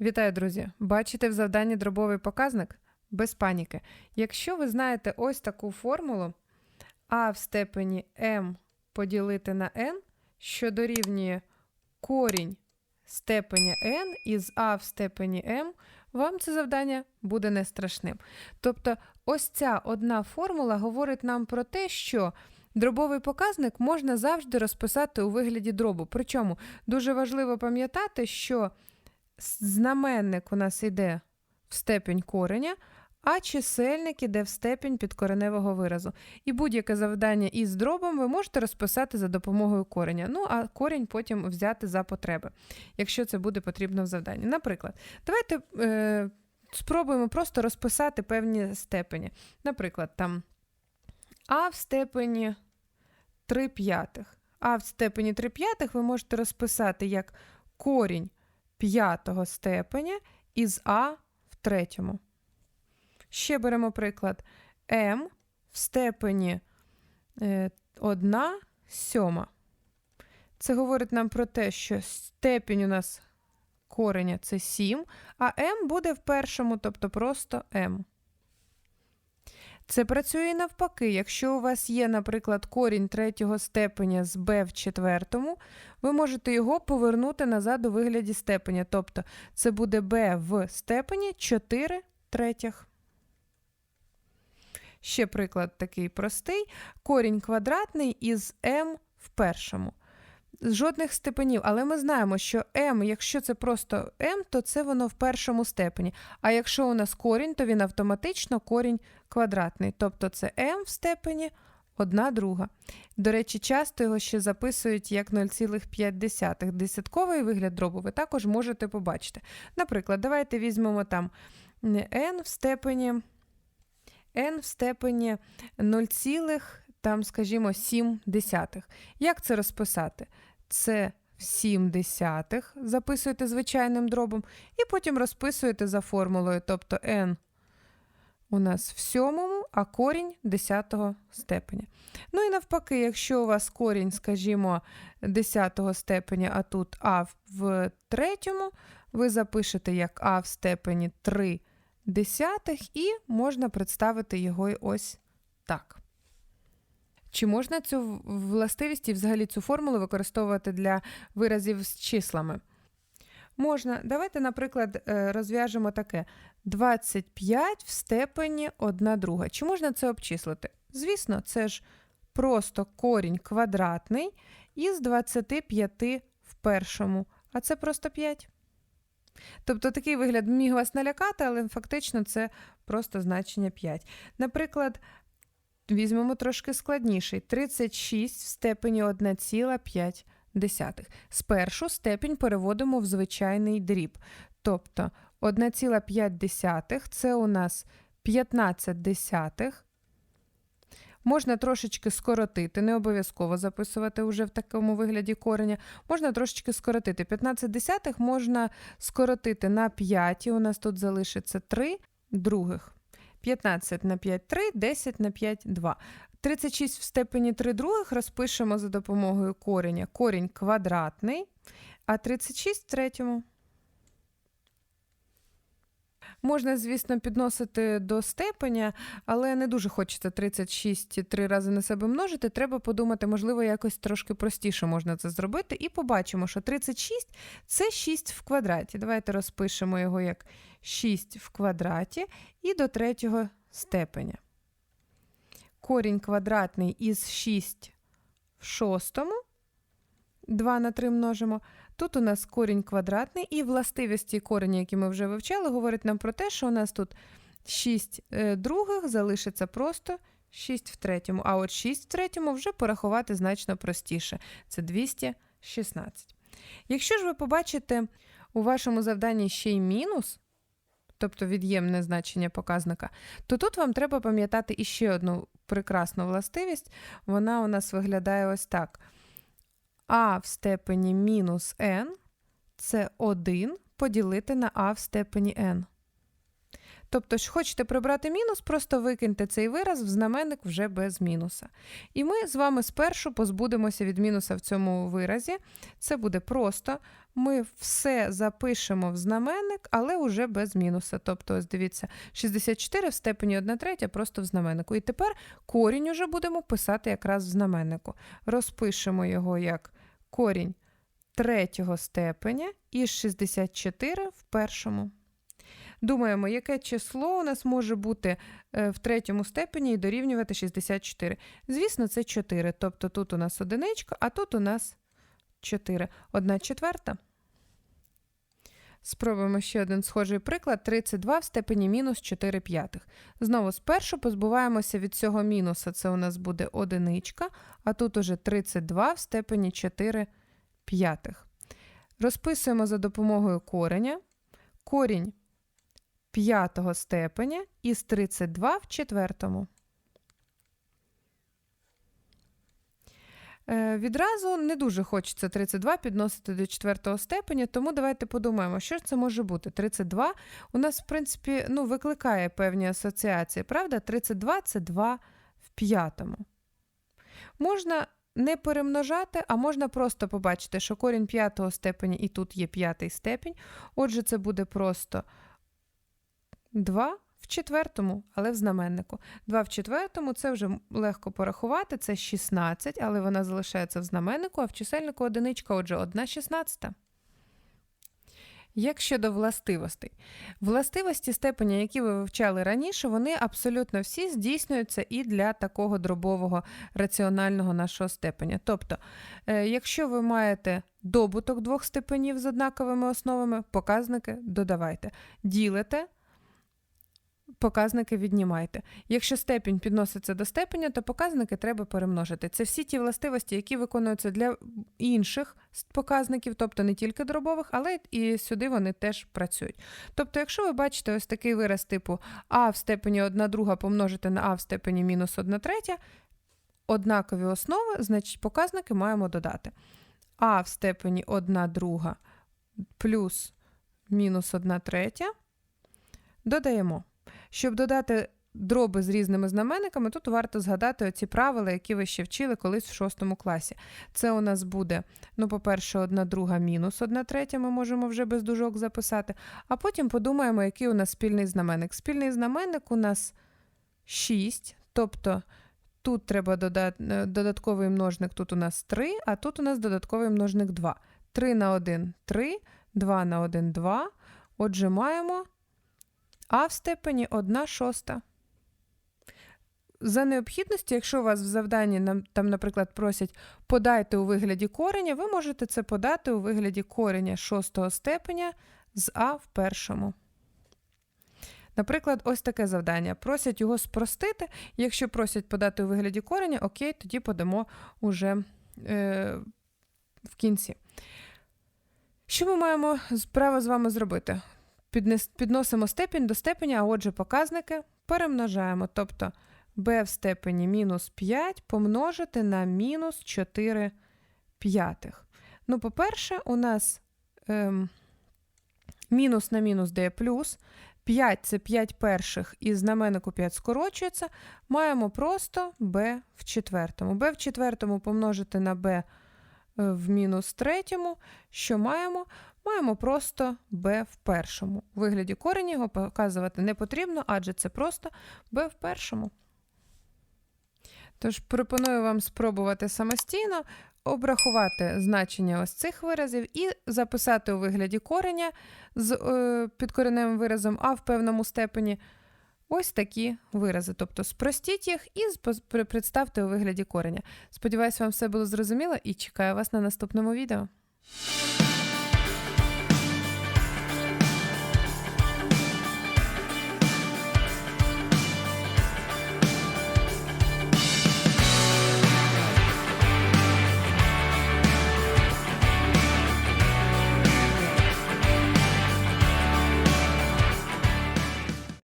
Вітаю, друзі! Бачите в завданні дробовий показник? Без паніки. Якщо ви знаєте ось таку формулу а в степені m поділити на n, що дорівнює корінь степеня n із а в степені m, вам це завдання буде не страшним. Тобто, ось ця одна формула говорить нам про те, що дробовий показник можна завжди розписати у вигляді дробу. Причому дуже важливо пам'ятати, що знаменник у нас йде в степень кореня, а чисельник іде в степень підкореневого виразу. І будь-яке завдання із дробом ви можете розписати за допомогою кореня. Ну, а корінь потім взяти за потреби, якщо це буде потрібно в завданні. Наприклад, давайте е, спробуємо просто розписати певні степені. Наприклад, там А в степені 3 п'ятих. А в степені 3 п'ятих ви можете розписати як корінь п'ятого степеня із А в третьому. Ще беремо приклад М в степені 1 сьома. Це говорить нам про те, що степінь у нас кореня це 7, а М буде в першому, тобто просто М. Це працює навпаки. Якщо у вас є, наприклад, корінь третього степеня з b в четвертому, ви можете його повернути назад у вигляді степеня. Тобто це буде b в степені 4 третіх. Ще приклад такий простий: корінь квадратний із m в першому. Жодних степенів, але ми знаємо, що m, якщо це просто m, то це воно в першому степені. А якщо у нас корінь, то він автоматично корінь квадратний. Тобто це m в степені одна друга. До речі, часто його ще записують як 0,5. Десятковий вигляд дробу ви також можете побачити. Наприклад, давайте візьмемо там n в степені n в степені 0, там, скажімо, 7 десятих. Як це розписати? Це в 7 десятих записуєте звичайним дробом, і потім розписуєте за формулою, тобто n у нас в сьомому, а корінь 10 степеня. Ну і навпаки, якщо у вас корінь, скажімо, 10 степеня, а тут а в третьому, ви запишете як а в степені 3 десятих, і можна представити його ось так. Чи можна цю властивість і взагалі цю формулу використовувати для виразів з числами? Можна. Давайте, наприклад, е, розв'яжемо таке: 25 в степені 1 друга. Чи можна це обчислити? Звісно, це ж просто корінь квадратний із 25 в першому, а це просто 5. Тобто такий вигляд міг вас налякати, але фактично це просто значення 5. Наприклад, візьмемо трошки складніший: 36 в степені 1,5. Спершу степінь переводимо в звичайний дріб. Тобто 1,5 це у нас 15 десятих. Можна трошечки скоротити, не обов'язково записувати вже в такому вигляді кореня. Можна трошечки скоротити. 15 десятих можна скоротити на 5, і у нас тут залишиться 3 других. 15 на 5 3, 10 на 5 2. 36 в степені 3 других розпишемо за допомогою кореня. Корінь квадратний, а 36 в третьому. Можна, звісно, підносити до степеня, але не дуже хочеться 36 три рази на себе множити. Треба подумати, можливо, якось трошки простіше можна це зробити. І побачимо, що 36 це 6 в квадраті. Давайте розпишемо його як 6 в квадраті і до третього степеня. Корінь квадратний із 6 в шостому. 2 на 3 множимо. Тут у нас корінь квадратний, і властивості кореня, які ми вже вивчали, говорять нам про те, що у нас тут 6 е, других залишиться просто 6 в третьому. А от 6 в третьому вже порахувати значно простіше. Це 216. Якщо ж ви побачите у вашому завданні ще й мінус, тобто від'ємне значення показника, то тут вам треба пам'ятати іще одну прекрасну властивість. Вона у нас виглядає ось так а в степені мінус n це 1 поділити на а в степені n. Тобто, ж хочете прибрати мінус, просто викиньте цей вираз в знаменник вже без мінуса. І ми з вами спершу позбудемося від мінуса в цьому виразі. Це буде просто. Ми все запишемо в знаменник, але вже без мінуса. Тобто, ось дивіться, 64 в степені 1 третя просто в знаменнику. І тепер корінь уже будемо писати якраз в знаменнику. Розпишемо його як корінь третього степеня із 64 в першому. Думаємо, яке число у нас може бути е, в третьому степені і дорівнювати 64. Звісно, це 4. Тобто тут у нас одиничка, а тут у нас 4. Одна четверта. Спробуємо ще один схожий приклад: 32 в степені мінус 4 п'ятих. Знову спершу позбуваємося від цього мінуса. Це у нас буде одиничка, а тут уже 32 в степені 4 п'ятих. Розписуємо за допомогою кореня. Корінь п'ятого степеня із 32 в четвертому. Відразу не дуже хочеться 32 підносити до четвертого степеня, тому давайте подумаємо, що ж це може бути. 32 у нас, в принципі, ну, викликає певні асоціації, правда? 32 це 2 в п'ятому. Можна не перемножати, а можна просто побачити, що корінь п'ятого степеня і тут є п'ятий степінь. Отже, це буде просто 2 в четвертому, але в знаменнику. 2 в четвертому це вже легко порахувати, це 16, але вона залишається в знаменнику, а в чисельнику одиничка, отже, 1 шістнадцята. Як щодо властивостей, властивості степеня, які ви вивчали раніше, вони абсолютно всі здійснюються і для такого дробового раціонального нашого степеня. Тобто, е, якщо ви маєте добуток двох степенів з однаковими основами, показники додавайте. Ділите, показники віднімайте. Якщо степінь підноситься до степеня, то показники треба перемножити. Це всі ті властивості, які виконуються для інших показників, тобто не тільки дробових, але і сюди вони теж працюють. Тобто, якщо ви бачите ось такий вираз типу а в степені 1 друга помножити на а в степені мінус 1 третя, однакові основи, значить показники маємо додати. А в степені 1 друга плюс мінус 1 третя додаємо. Щоб додати дроби з різними знаменниками, тут варто згадати оці правила, які ви ще вчили колись в шостому класі. Це у нас буде, ну, по-перше, одна друга мінус одна третя, ми можемо вже без дужок записати. А потім подумаємо, який у нас спільний знаменник. Спільний знаменник у нас 6, тобто. Тут треба додати е, додатковий множник, тут у нас 3, а тут у нас додатковий множник 2. 3 на 1 3, 2 на 1 2. Отже, маємо а в степені 1 шоста. За необхідності, якщо у вас в завданні, там, наприклад, просять подайте у вигляді кореня, ви можете це подати у вигляді кореня шостого степеня з А в першому. Наприклад, ось таке завдання. Просять його спростити. Якщо просять подати у вигляді кореня, окей, тоді подамо уже е, в кінці. Що ми маємо право з вами зробити? Підносимо степінь до степеня, а отже, показники перемножаємо. Тобто b в степені мінус 5 помножити на мінус 4 п'ятих. Ну, по-перше, у нас ем, мінус на мінус дає плюс. 5 це 5 перших і знаменнику 5 скорочується. Маємо просто b в четвертому. b в четвертому помножити на b е, в мінус третьому. Що маємо? Маємо просто b в першому. У вигляді корені його показувати не потрібно, адже це просто b в першому. Тож пропоную вам спробувати самостійно обрахувати значення ось цих виразів і записати у вигляді кореня з е, підкореневим виразом, а в певному степені ось такі вирази. Тобто спростіть їх і представте у вигляді кореня. Сподіваюсь, вам все було зрозуміло і чекаю вас на наступному відео.